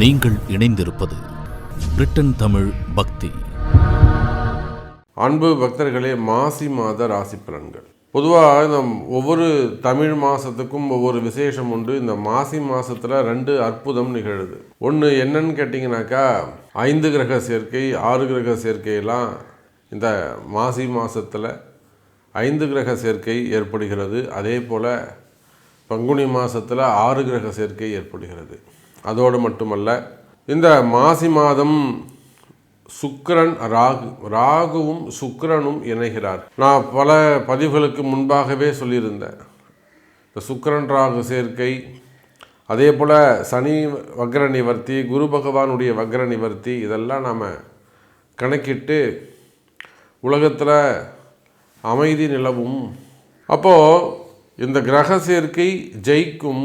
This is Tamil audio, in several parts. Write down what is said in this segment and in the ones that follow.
நீங்கள் இணைந்திருப்பது பிரிட்டன் தமிழ் பக்தி. அன்பு பக்தர்களே மாசி மாத ராசி பலன்கள். பொதுவாக நம் ஒவ்வொரு தமிழ் மாதத்துக்கும் ஒவ்வொரு விசேஷம் உண்டு. இந்த மாசி மாதத்தில் ரெண்டு அற்புதம் நிகழுது. ஒன்று என்னன்னு கேட்டிங்கனாக்கா ஐந்து கிரக சேர்க்கை ஆறு கிரக சேர்க்கையெல்லாம் இந்த மாசி மாதத்தில் ஐந்து கிரக சேர்க்கை ஏற்படுகிறது. அதே போல் பங்குனி மாதத்தில் ஆறு கிரக சேர்க்கை ஏற்படுகிறது. அதோடு மட்டுமல்ல இந்த மாசி மாதம் சுக்கிரன் ராகு ராகுவும் சுக்கிரனும் இணைகிறார். நான் பல பதிவுகளுக்கு முன்பாகவே சொல்லியிருந்தேன். இந்த சுக்கரன் ராகு சேர்க்கை அதே போல் சனி வக்ர நிவர்த்தி குரு பகவானுடைய வக்ர நிவர்த்தி இதெல்லாம் நாம் கணக்கிட்டு உலகத்தில் அமைதி நிலவும். அப்போது இந்த கிரக சேர்க்கை ஜெயிக்கும்.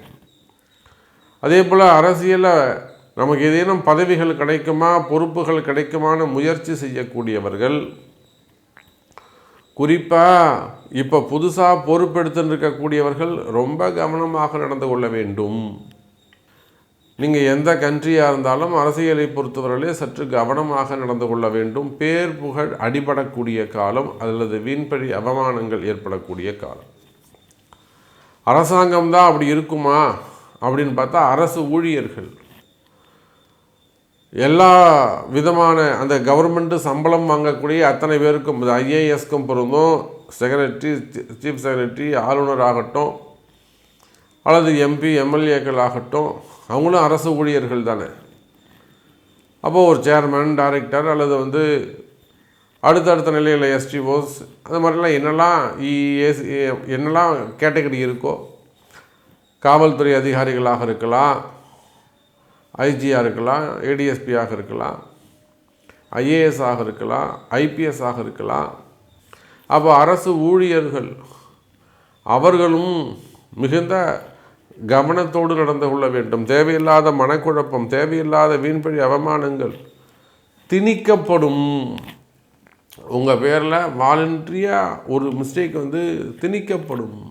அதே போல் அரசியலில் நமக்கு ஏதேனும் பதவிகள் கிடைக்குமா பொறுப்புகள் கிடைக்குமான முயற்சி செய்யக்கூடியவர்கள் குறிப்பாக இப்போ புதுசாக பொறுப்பெடுத்துன்னு இருக்கக்கூடியவர்கள் ரொம்ப கவனமாக நடந்து கொள்ள வேண்டும். நீங்கள் எந்த கண்ட்ரியாக இருந்தாலும் அரசியலை பொறுத்தவரையிலே சற்று கவனமாக நடந்து கொள்ள வேண்டும். பேர் புகழ் அடிபடக்கூடிய காலம் அல்லது வீண்பழி அவமானங்கள் ஏற்படக்கூடிய காலம். அரசாங்கம் தான் அப்படி இருக்குமா? அப்படின்னு பார்த்தா அரசு ஊழியர்கள். எல்லா விதமான அந்த கவர்மெண்ட்டு சம்பளம் வாங்கக்கூடிய அத்தனை பேருக்கும் ஐஏஎஸ்க்கும் பொருந்தும். செக்ரட்டரி சீஃப் செக்ரட்டரி ஆளுநர் ஆகட்டும் அல்லது எம்பி எம்எல்ஏக்கள் ஆகட்டும் அவங்களும் அரசு ஊழியர்கள் தானே. அப்போது ஒரு சேர்மேன் டைரக்டர் அல்லது வந்து அடுத்தடுத்த நிலையில் எஸ்டிஓஸ் அந்த மாதிரிலாம் என்னெல்லாம் இஎஸ் என்னெல்லாம் கேட்டகரி இருக்கோ காவல்துறை அதிகாரிகளாக இருக்கலாம் ஐஜியாக இருக்கலாம் ஏடிஎஸ்பியாக இருக்கலாம் ஐஏஎஸ் ஆக இருக்கலாம் ஐபிஎஸ் ஆக இருக்கலாம். அப்போ அரசு ஊழியர்கள் அவர்களும் மிகுந்த கவனத்தோடு நடந்து கொள்ள வேண்டும். தேவையில்லாத மனக்குழப்பம் தேவையில்லாத வீண்பழி அவமானங்கள் திணிக்கப்படும். உங்கள் பேரில் வாலண்ட்ரியாக ஒரு மிஸ்டேக் வந்து திணிக்கப்படும்.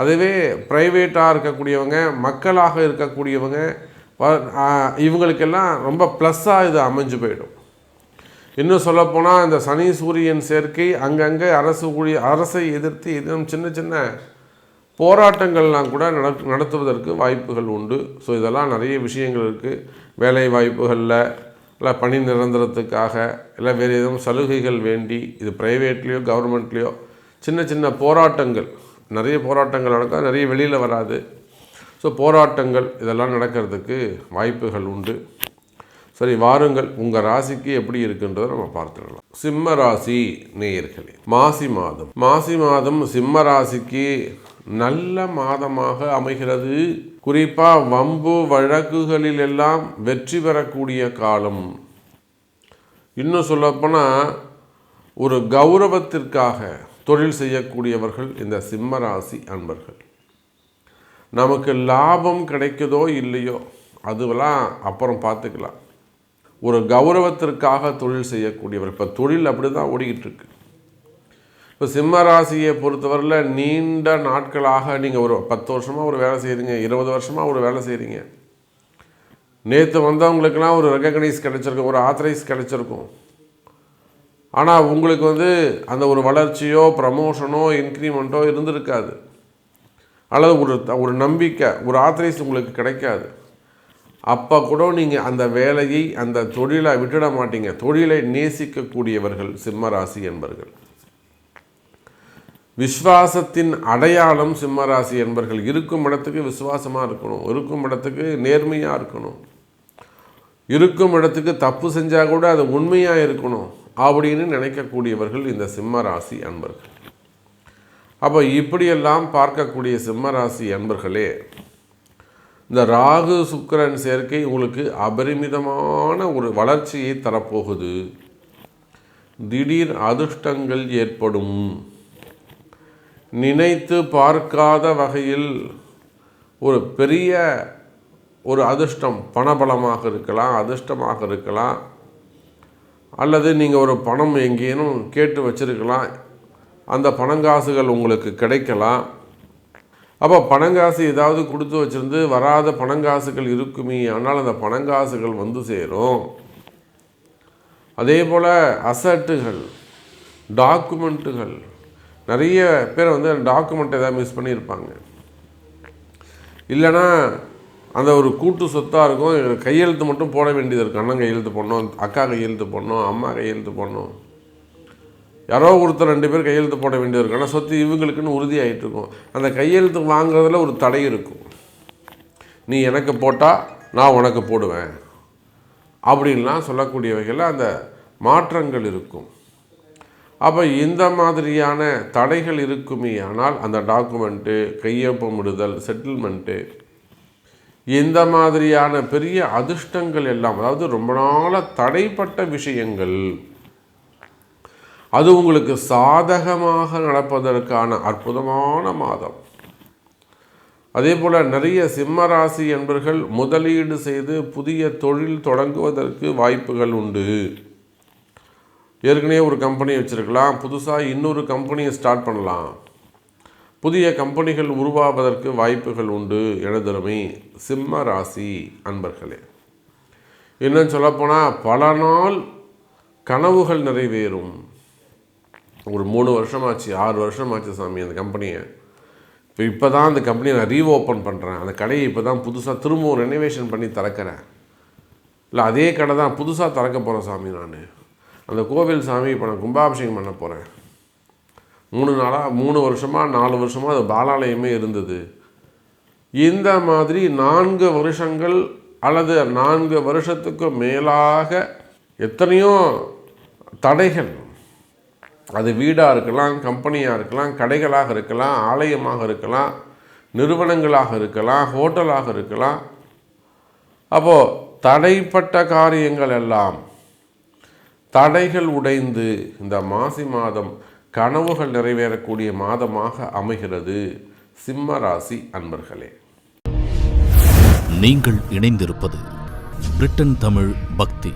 அதுவே ப்ரைவேட்டாக இருக்கக்கூடியவங்க மக்களாக இருக்கக்கூடியவங்க இவங்களுக்கெல்லாம் ரொம்ப ப்ளஸ்ஸாக இது அமைஞ்சு போயிடும். இன்னும் சொல்லப்போனால் இந்த சனி சூரியன் சேர்க்கை அங்கங்கே அரசு ஊழிய அரசை எதிர்த்து இன்னும் சின்ன சின்ன போராட்டங்கள்லாம் கூட நட நடத்துவதற்கு வாய்ப்புகள் உண்டு. ஸோ இதெல்லாம் நிறைய விஷயங்கள் இருக்குது வேலை வாய்ப்புகளில் இல்லை பணி நிரந்தரத்துக்காக இல்லை வேறு எதுவும் சலுகைகள் வேண்டி இது ப்ரைவேட்லேயோ கவர்மெண்ட்லேயோ சின்ன சின்ன போராட்டங்கள். நிறைய போராட்டங்கள் நடக்கும் நிறைய வெளியில் வராது. ஸோ போராட்டங்கள் இதெல்லாம் நடக்கிறதுக்கு வாய்ப்புகள் உண்டு. சரி வாருங்கள் உங்கள் ராசிக்கு எப்படி இருக்குன்றதை நம்ம பார்த்துடலாம். சிம்ம ராசி நேயர்களே மாசி மாதம். மாசி மாதம் சிம்ம ராசிக்கு நல்ல மாதமாக அமைகிறது. குறிப்பாக வம்பு வழக்குகளில் எல்லாம் வெற்றி பெறக்கூடிய காலம். இன்னும் சொல்லப்போனால் ஒரு கௌரவத்திற்காக தொழில் செய்யக்கூடியவர்கள் இந்த சிம்ம ராசி அன்பர்கள். நமக்கு லாபம் கிடைக்குதோ இல்லையோ அதுவெல்லாம் அப்புறம் பார்த்துக்கலாம். ஒரு கௌரவத்திற்காக தொழில் செய்யக்கூடியவர் இப்போ தொழில் அப்படி தான் ஓடிக்கிட்டுருக்கு. இப்போ சிம்ம ராசியை பொறுத்தவரையில் நீண்ட நாட்களாக நீங்கள் ஒரு பத்து வருஷமாக ஒரு வேலை செய்கிறீங்க இருபது வருஷமாக ஒரு வேலை செய்கிறீங்க நேற்று வந்தவங்களுக்கெல்லாம் ஒரு ரெக்கக்னைஸ் கிடச்சிருக்கும் ஒரு ஆத்தரைஸ் கிடைச்சிருக்கும். ஆனால் உங்களுக்கு வந்து அந்த ஒரு வளர்ச்சியோ ப்ரமோஷனோ இன்க்ரிமெண்ட்டோ இருந்திருக்காது. அல்லது ஒரு ஒரு நம்பிக்கை ஒரு ஆத்தரைஸ் உங்களுக்கு கிடைக்காது. அப்போ கூட நீங்கள் அந்த வேலையை அந்த தொழிலை விட்டுட மாட்டீங்க. தொழிலை நேசிக்கக்கூடியவர்கள் சிம்மராசி என்பர்கள். விஸ்வாசத்தின் அடையாளம் சிம்மராசி என்பர்கள். இருக்கும் இடத்துக்கு விசுவாசமாக இருக்கணும். இருக்கும் இடத்துக்கு நேர்மையாக இருக்கணும். இருக்கும் இடத்துக்கு தப்பு செஞ்சால் கூட அது உண்மையாக இருக்கணும். அப்படின்னு நினைக்கக்கூடியவர்கள் இந்த சிம்ம ராசி அன்பர்கள். அப்போ இப்படியெல்லாம் பார்க்கக்கூடிய சிம்ம ராசி அன்பர்களே இந்த ராகு சுக்கிரன் சேர்க்கை உங்களுக்கு அபரிமிதமான ஒரு வளர்ச்சியை தரப்போகுது. திடீர் அதிர்ஷ்டங்கள் ஏற்படும். நினைத்து பார்க்காத வகையில் ஒரு பெரிய ஒரு அதிர்ஷ்டம் பணபலமாக இருக்கலாம் அதிர்ஷ்டமாக இருக்கலாம். அல்லது நீங்கள் ஒரு பணம் எங்கேனும் கேட்டு வச்சுருக்கலாம். அந்த பணங்காசுகள் உங்களுக்கு கிடைக்கலாம். அப்போ பணங்காசு ஏதாவது கொடுத்து வச்சுருந்து வராத பணங்காசுகள் இருக்குமே ஆனால் அந்த பணங்காசுகள் வந்து சேரும். அதே போல் அசட்டுகள் டாக்குமெண்ட்டுகள். நிறைய பேர் வந்து டாக்குமெண்ட் ஏதாவது மிஸ் பண்ணியிருப்பாங்க. இல்லைன்னா அந்த ஒரு கூட்டு சொத்தாக இருக்கும். கையெழுத்து மட்டும் போட வேண்டியது இருக்கும். அண்ணன் கையெழுத்து போடணும் அக்கா கையெழுத்து போடணும் அம்மா கையெழுத்து போடணும். யாரோ ஒருத்தர் ரெண்டு பேர் கையெழுத்து போட வேண்டியது இருக்கும். ஆனால் சொத்து இவங்களுக்குன்னு உறுதியாகிட்டு இருக்கும். அந்த கையெழுத்து வாங்குறதுல ஒரு தடை இருக்கும். நீ எனக்கு போட்டால் நான் உனக்கு போடுவேன். அப்படின்லாம் சொல்லக்கூடிய வகையில் அந்த மாற்றங்கள் இருக்கும். அப்போ இந்த மாதிரியான தடைகள் இருக்குமே. ஆனால் அந்த டாக்குமெண்ட்டு கையொப்பமிடுதல் செட்டில்மெண்ட்டு இந்த மாதிரியான பெரிய அதிர்ஷ்டங்கள் எல்லாம் அதாவது ரொம்ப நாளாக தடைப்பட்ட விஷயங்கள் அது உங்களுக்கு சாதகமாக நடப்பதற்கான அற்புதமான மாதம். அதே போல் நிறைய சிம்ம ராசி என்பர்கள் முதலீடு செய்து புதிய தொழில் தொடங்குவதற்கு வாய்ப்புகள் உண்டு. ஏற்கனவே ஒரு கம்பெனி வச்சுருக்கலாம் புதுசாக இன்னொரு கம்பெனியை ஸ்டார்ட் பண்ணலாம். புதிய கம்பெனிகள் உருவாவதற்கு வாய்ப்புகள் உண்டு எனதருமை சிம்ம ராசி அன்பர்களே. இன்னும் சொல்லப்போனால் பல நாள் கனவுகள் நிறைவேறும். ஒரு மூணு வருஷமாச்சு ஆறு வருஷமாச்சு சாமி அந்த கம்பெனியை. இப்போ இப்போ தான் அந்த கம்பெனியை நான் ரீஓப்பன் பண்ணுறேன் அந்த கடையை இப்போ தான் புதுசாக திரும்பவும் ரெனோவேஷன் பண்ணி திறக்கிறேன். இல்லை அதே கடை தான் புதுசாக திறக்க போகிறேன் சாமி நான். அந்த கோவில் சாமி இப்போ நான் கும்பாபிஷேகம் பண்ண போகிறேன் மூணு நாளாக மூணு வருஷமாக நாலு வருஷமாக அது பாலாலயமே இருந்தது. இந்த மாதிரி நான்கு வருஷங்கள் அல்லது நான்கு வருஷத்துக்கு மேலாக எத்தனையோ தடைகள். அது வீடாக இருக்கலாம் கம்பெனியாக இருக்கலாம் கடைகளாக இருக்கலாம் ஆலயமாக இருக்கலாம் நிறுவனங்களாக இருக்கலாம் ஹோட்டலாக இருக்கலாம். அப்போது தடைப்பட்ட காரியங்கள் எல்லாம் தடைகள் உடைந்து இந்த மாசி மாதம் கனவுகள் நிறைவேறக்கூடிய மாதமாக அமைகிறது சிம்ம ராசி அன்பர்களே. நீங்கள் இணைந்திருப்பது பிரிட்டன் தமிழ் பக்தி.